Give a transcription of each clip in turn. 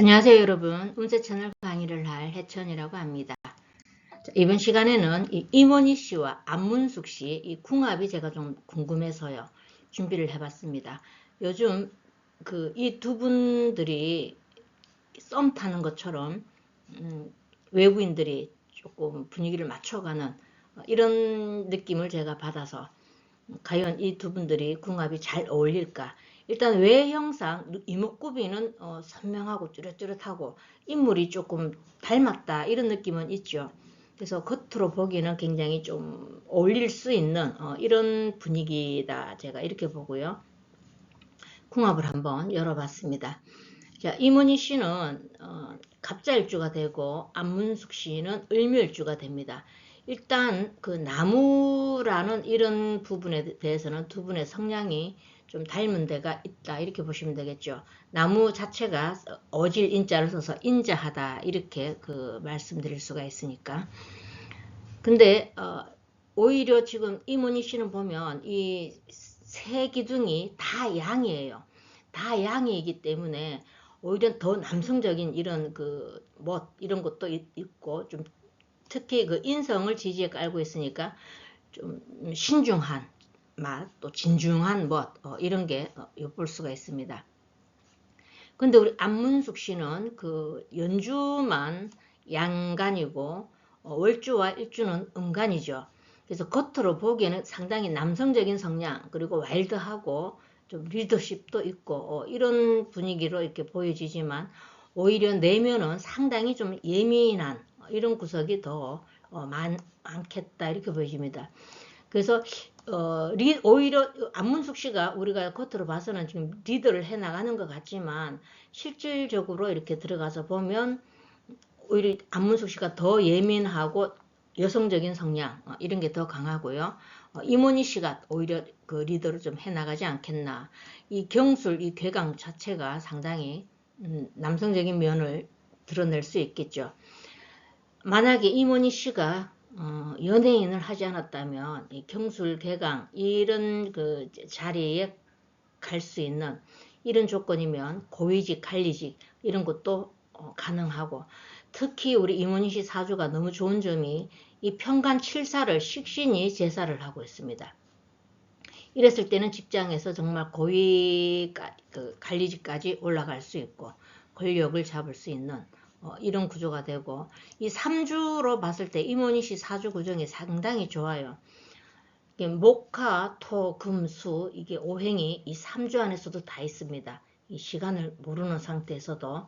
안녕하세요 여러분. 운세 채널 강의를 할 해천이라고 합니다. 자, 이번 시간에는 이 이모니 씨와 안문숙 씨이 궁합이 제가 좀 궁금해서요. 준비를 해봤습니다. 요즘 그 이 두 분들이 썸 타는 것처럼 음, 외부인들이 조금 분위기를 맞춰가는 어, 이런 느낌을 제가 받아서 과연 이 두 분들이 궁합이 잘 어울릴까 일단 외형상 이목구비는 어, 선명하고 뚜렷뚜렷하고 인물이 조금 닮았다 이런 느낌은 있죠. 그래서 겉으로 보기에는 굉장히 좀 어울릴 수 있는 어, 이런 분위기다 제가 이렇게 보고요. 궁합을 한번 열어봤습니다. 자, 이문희 씨는 어, 갑자일주가 되고 안문숙 씨는 을묘일주가 됩니다. 일단 그 나무라는 이런 부분에 대해서는 두 분의 성향이 좀 닮은 데가 있다 이렇게 보시면 되겠죠. 나무 자체가 어질 인자를 써서 인자하다 이렇게 그 말씀드릴 수가 있으니까. 근데 어, 오히려 지금 이문희 씨는 보면 이 세 기둥이 다 양이에요. 다 양이기 때문에 오히려 더 남성적인 이런 그 멋 이런 것도 있고 좀 특히 그 인성을 지지에 깔고 있으니까 좀 신중한 맛, 또 진중한 멋 어, 이런 게 어, 엿볼 수가 있습니다. 근데 우리 안문숙 씨는 그 연주만 양간이고 어, 월주와 일주는 음간이죠. 그래서 겉으로 보기에는 상당히 남성적인 성향 그리고 와일드하고 좀 리더십도 있고 어, 이런 분위기로 이렇게 보여지지만 오히려 내면은 상당히 좀 예민한 이런 구석이 더 어, 많, 많겠다 이렇게 보여집니다. 그래서 어, 리, 오히려 안문숙 씨가 우리가 겉으로 봐서는 지금 리더를 해 나가는 것 같지만 실질적으로 이렇게 들어가서 보면 오히려 안문숙 씨가 더 예민하고 여성적인 성향 어, 이런 게 더 강하고요. 어, 이모니 씨가 오히려 그 리더를 좀 해 나가지 않겠나. 이 경술, 이 괴강 자체가 상당히 음, 남성적인 면을 드러낼 수 있겠죠. 만약에 이모니 씨가 어, 연예인을 하지 않았다면 이 경술 개강 이런 그 자리에 갈 수 있는 이런 조건이면 고위직 관리직 이런 것도 어, 가능하고 특히 우리 이모니 씨 사주가 너무 좋은 점이 이 평간 칠사를 식신이 제사를 하고 있습니다. 이랬을 때는 직장에서 정말 고위 그 관리직까지 올라갈 수 있고 권력을 잡을 수 있는 어, 이런 구조가 되고 이 3주로 봤을 때 이모니시 사주 구정이 상당히 좋아요. 목화, 토, 금, 수 이게 오행이 이 3주 안에서도 다 있습니다. 이 시간을 모르는 상태에서도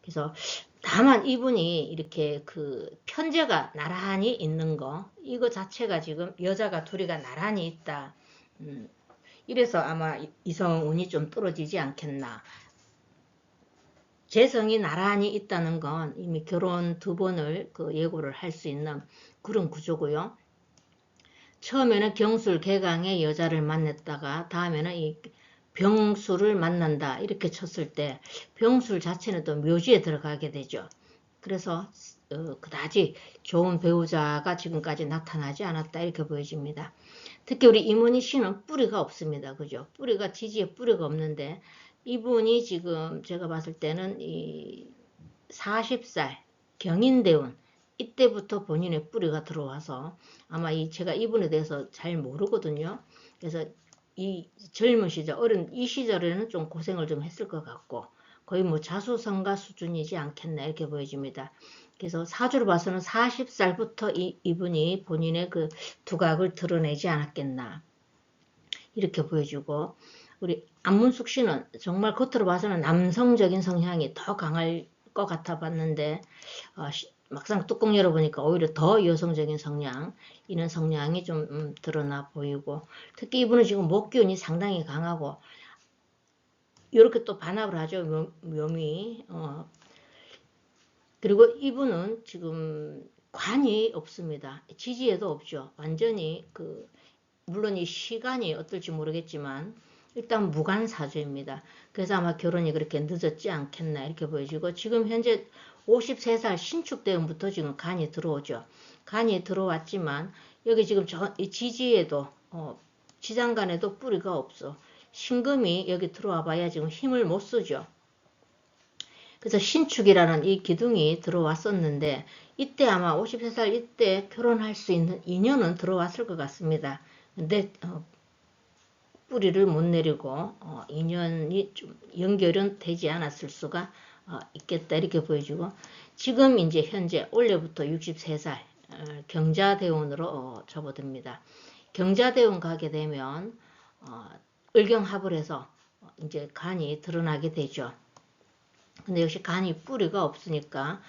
그래서 다만 이분이 이렇게 그 편제가 나란히 있는 거 이거 자체가 지금 여자가 둘이가 나란히 있다. 음, 이래서 아마 이성 운이 좀 떨어지지 않겠나. 재성이 나란히 있다는 건 이미 결혼 두 번을 그 예고를 할 수 있는 그런 구조고요. 처음에는 경술 개강의 여자를 만났다가 다음에는 이 병수를 만난다 이렇게 쳤을 때 병술 자체는 또 묘지에 들어가게 되죠. 그래서 어, 그다지 좋은 배우자가 지금까지 나타나지 않았다 이렇게 보여집니다. 특히 우리 이모니 씨는 뿌리가 없습니다. 그죠? 뿌리가 지지에 뿌리가 없는데 이분이 지금 제가 봤을 때는 이 40살 경인대운 이때부터 본인의 뿌리가 들어와서 아마 이 제가 이분에 대해서 잘 모르거든요. 그래서 이 젊은 시절 어른 이 시절에는 좀 고생을 좀 했을 것 같고 거의 뭐 자수성가 수준이지 않겠나 이렇게 보여집니다. 그래서 사주를 봐서는 40살부터 이, 이분이 본인의 그 두각을 드러내지 않았겠나 이렇게 보여주고 우리 안문숙 씨는 정말 겉으로 봐서는 남성적인 성향이 더 강할 것 같아 봤는데 어, 막상 뚜껑 열어보니까 오히려 더 여성적인 성향 이런 성향이 좀 음, 드러나 보이고 특히 이분은 지금 목기운이 상당히 강하고 이렇게 또 반합을 하죠 묘미 어. 그리고 이분은 지금 관이 없습니다 지지에도 없죠 완전히 그 물론 이 시간이 어떨지 모르겠지만 일단 무관사주입니다. 그래서 아마 결혼이 그렇게 늦었지 않겠나 이렇게 보여지고 지금 현재 53살 신축대원부터 지금 간이 들어오죠. 간이 들어왔지만 여기 지금 저, 이 지지에도 어, 지장간에도 뿌리가 없어. 신금이 여기 들어와 봐야 지금 힘을 못 쓰죠. 그래서 신축이라는 이 기둥이 들어왔었는데 이때 아마 53살 이때 결혼할 수 있는 인연은 들어왔을 것 같습니다. 근데 어, 뿌리를 못 내리고 어, 인연이 좀 연결은 되지 않았을 수가 어, 있겠다 이렇게 보여지고 지금 이제 현재 올해부터 63살 어, 경자대운으로 어, 접어듭니다. 경자대운 가게 되면 어, 을경합을 해서 어, 이제 간이 드러나게 되죠. 근데 역시 간이 뿌리가 없으니까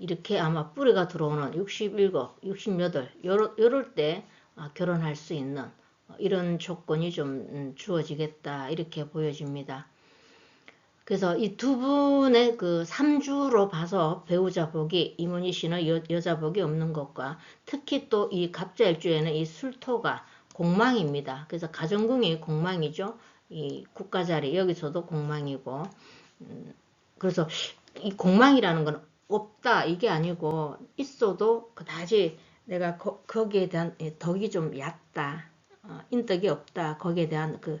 이렇게 아마 뿌리가 들어오는 67, 68 요럴, 요럴 때 아, 결혼할 수 있는 어, 이런 조건이 좀 음, 주어지겠다 이렇게 보여집니다. 그래서 이 두 분의 그 3주로 봐서 배우자 복이 이문희 씨는 여, 여자 복이 없는 것과 특히 또 이 갑자일주에는 이 술토가 공망입니다. 그래서 가정궁이 공망이죠. 이 국가자리 여기서도 공망이고 음, 그래서 이 공망이라는 건 없다 이게 아니고 있어도 그다지 내가 거, 기에 대한 덕이 좀 얕다 어, 인덕이 없다 거기에 대한 그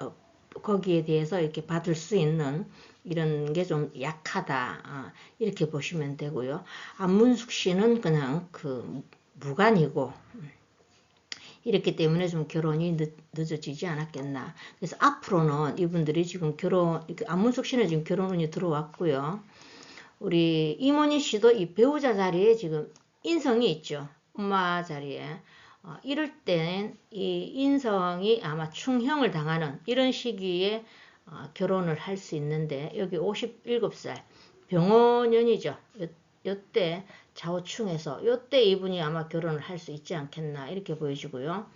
어, 거기에 대해서 이렇게 받을 수 있는 이런 게 좀 약하다 어, 이렇게 보시면 되고요 안문숙 씨는 그냥 그 무관이고 음, 이렇기 때문에 좀 결혼이 늦, 늦어지지 않았겠나. 그래서 앞으로는 이분들이 지금 결혼, 안문숙 씨는 지금 결혼운이 들어왔고요. 우리 이모니 씨도 이 배우자 자리에 지금 인성이 있죠. 엄마 자리에. 어, 이럴 때는 이 인성이 아마 충형을 당하는 이런 시기에 어, 결혼을 할 수 있는데 여기 57살 병원년이죠. 요때 좌우충해서 요때 이분이 아마 결혼을 할 수 있지 않겠나 이렇게 보여지고요.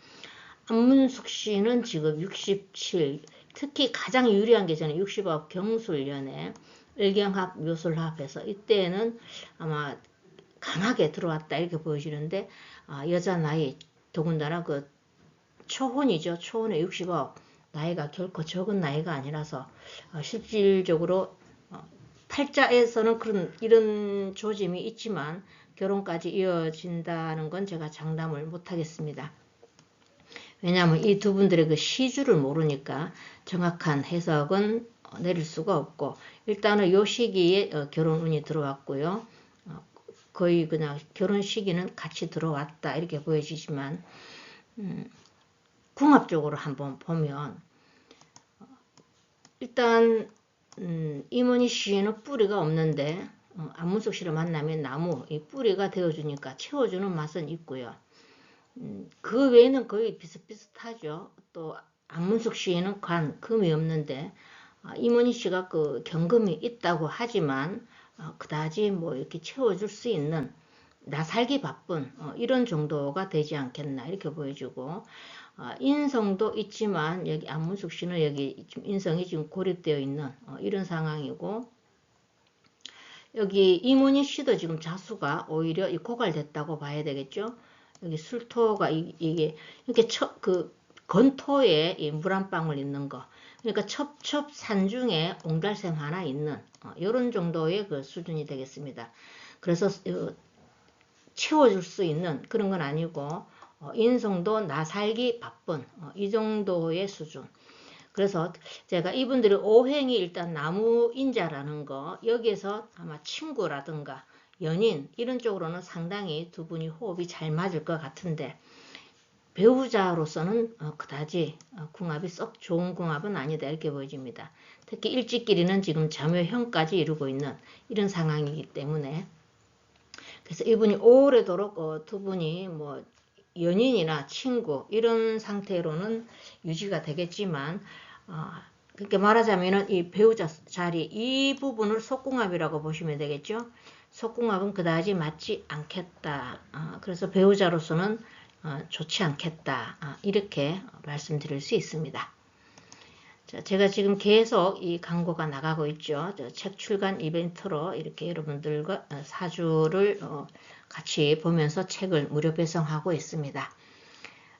안문숙 씨는 지금 67 특히 가장 유리한 게 저는 60억 경술연애 일경합 묘술합해서 이때는 아마 강하게 들어왔다 이렇게 보여지는데 아, 여자 나이 더군다나 그 초혼이죠 초혼의 60억 나이가 결코 적은 나이가 아니라서 어, 실질적으로 팔자에서는 그런 이런 조짐이 있지만 결혼까지 이어진다는 건 제가 장담을 못 하겠습니다. 왜냐하면 이 두 분들의 그 시주를 모르니까 정확한 해석은 내릴 수가 없고 일단은 요 시기에 어, 결혼운이 들어왔고요. 어, 거의 그냥 결혼 시기는 같이 들어왔다 이렇게 보여지지만 음, 궁합적으로 한번 보면 어, 일단 음, 이모니 씨는 뿌리가 없는데 어, 안문숙 씨를 만나면 나무 이 뿌리가 되어주니까 채워주는 맛은 있고요. 음, 그 외에는 거의 비슷비슷하죠. 또 안문숙 씨에는 관, 금이 없는데 어, 이모니 씨가 그 경금이 있다고 하지만 어, 그다지 뭐 이렇게 채워줄 수 있는 나 살기 바쁜 어, 이런 정도가 되지 않겠나 이렇게 보여주고 어, 인성도 있지만 여기 안문숙 씨는 여기 인성이 지금 고립되어 있는 어, 이런 상황이고 여기 이문희 씨도 지금 자수가 오히려 고갈됐다고 봐야 되겠죠. 여기 술토가 이, 게 이렇게 첫, 그 건토에 물한 방울 있는 거. 그러니까 첩첩 산중에 옹달샘 하나 있는 어, 이런 정도의 그 수준이 되겠습니다. 그래서 어, 채워줄 수 있는 그런 건 아니고 어, 인성도 나 살기 바쁜 어, 이 정도의 수준. 그래서 제가 이분들이 오행이 일단 나무인자라는 거 여기에서 아마 친구라든가 연인 이런 쪽으로는 상당히 두 분이 호흡이 잘 맞을 것 같은데 배우자로서는 어, 그다지 어, 궁합이 썩 좋은 궁합은 아니다 이렇게 보여집니다. 특히 일찍끼리는 지금 자묘형까지 이루고 있는 이런 상황이기 때문에 그래서 이분이 오래도록 어, 두 분이 뭐 연인이나 친구 이런 상태로는 유지가 되겠지만 어, 그렇게 말하자면 이 배우자 자리 이 부분을 속궁합이라고 보시면 되겠죠. 속궁합은 그다지 맞지 않겠다. 어, 그래서 배우자로서는 어, 좋지 않겠다. 어, 이렇게 말씀드릴 수 있습니다. 자, 제가 지금 계속 이 광고가 나가고 있죠. 책 출간 이벤트로 이렇게 여러분들과 어, 사주를 어, 같이 보면서 책을 무료 배송하고 있습니다.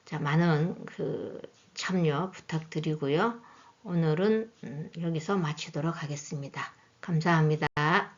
자, 많은 그 참여 부탁드리고요. 오늘은 음, 여기서 마치도록 하겠습니다. 감사합니다.